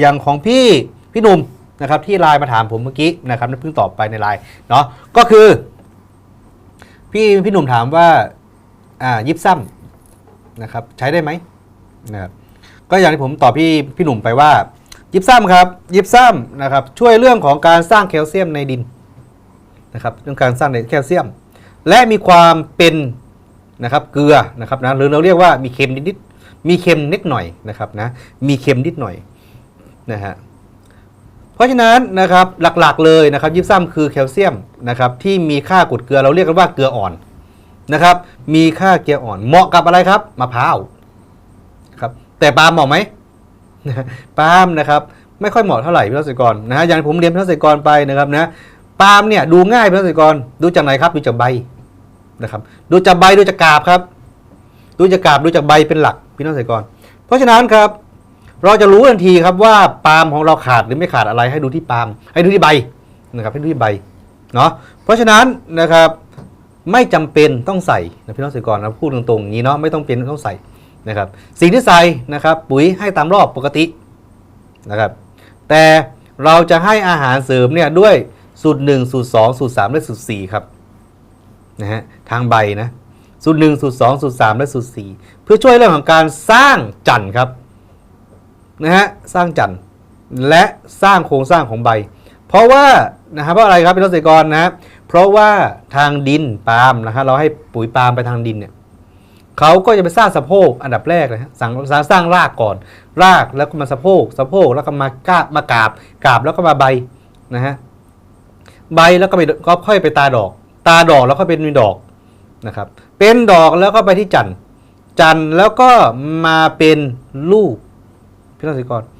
อย่างของพี่พี่หนุ่มนะครับที่ไลน์มาถามผมเมื่อกี้นะครับเพิ่งตอบไปในไลน์เนาะก็คือ พี่พี่หนุ่มถามว่าอ่ายิบซ้ำนะครับใช้ได้ไหมนะครับก็อย่างที่ผมตอบพี่พี่หนุ่มไปว่ายิบซ้ำครับยิบซ้ำนะครับช่วยเรื่องของการสร้างแคลเซียมในดินนะครับเรื่องการสร้างในแคลเซียม และมีความเป็นนะครับเกลือนะครับนะหรือเราเรียกว่ามีเค็มนิดๆมีเค็มนิดหน่อยนะครับนะมีเค็มนิดหน่อย นะฮะเพราะฉะนั้นนะครับหลักๆเลยนะครับยิบซ้ำคือแคลเซียมนะครับที่มีค่ากรดเกลือเราเรียกกันว่าเกลืออ่อนนะครับมีค่าเกลืออ่อนเหมาะกับอะไรครับมะพร้าวครับแต่ปาล์มเหมาะไหมปาล์มนะครับไม่ค่อยเหมาะเท่าไหร่พี่รัศกรนะฮะอย่างผมเรียนพี่รัศกรไปนะครับนะปาล์มเนี่ยดูง่ายพี่รัศกรดูจากไหนครับดูจากใบนะครับดูจากใบดูจากกาบครับดูจากกาบดูจากใบเป็นหลักพี่น้องเกษตรกร เพราะฉะนั้นครับ เราจะรู้ทันทีครับว่าปาล์มของเราขาดหรือไม่ขาดอะไรให้ดูที่ปาล์มให้ดูที่ใบนะครับให้ดูที่ใบเนาะเพราะฉะนั้นนะครับไม่จำเป็นต้องใส่นะพี่น้องเกษตรกรนะพูดตรงๆอย่างนี้เนาะไม่ต้องเป็นต้องใส่นะครับสิ่งที่ใส่นะครับปุ๋ยให้ตามรอบปกตินะครับแต่เราจะให้อาหารเสริมเนี่ยด้วยสูตร1สูตร2สูตร3และสูตร4ครับนะฮะทางใบนะสูตร1สูตร2สูตร3และสูตร4เพื่อช่วยเรื่องของการสร้างจันทร์ครับ นะฮะสร้างจันทร์และสร้างโครงสร้างของใบ เพราะว่านะครับเพราะอะไรครับพี่น้องเกษตรกรนะเพราะว่าทางดินปาล์มนะฮะเราให้ปุ๋ยปาล์มไปทางดินเนี่ยเขาก็จะไปสร้างสะโพกอันดับแรกเลยฮะสร้างสร้างสร้างรากก่อน รากแล้วก็มาสะโพกสะโพกแล้วก็มากาบมากาบกาบแล้วก็มาใบนะฮะใบแล้วก็ไปก็ค่อยไปตาดอก ตาดอกแล้วก็เป็นมีดอกนะครับเป็นดอกแล้วก็ไปที่จันทร์จันทร์แล้วก็มาเป็นลูก พี่น้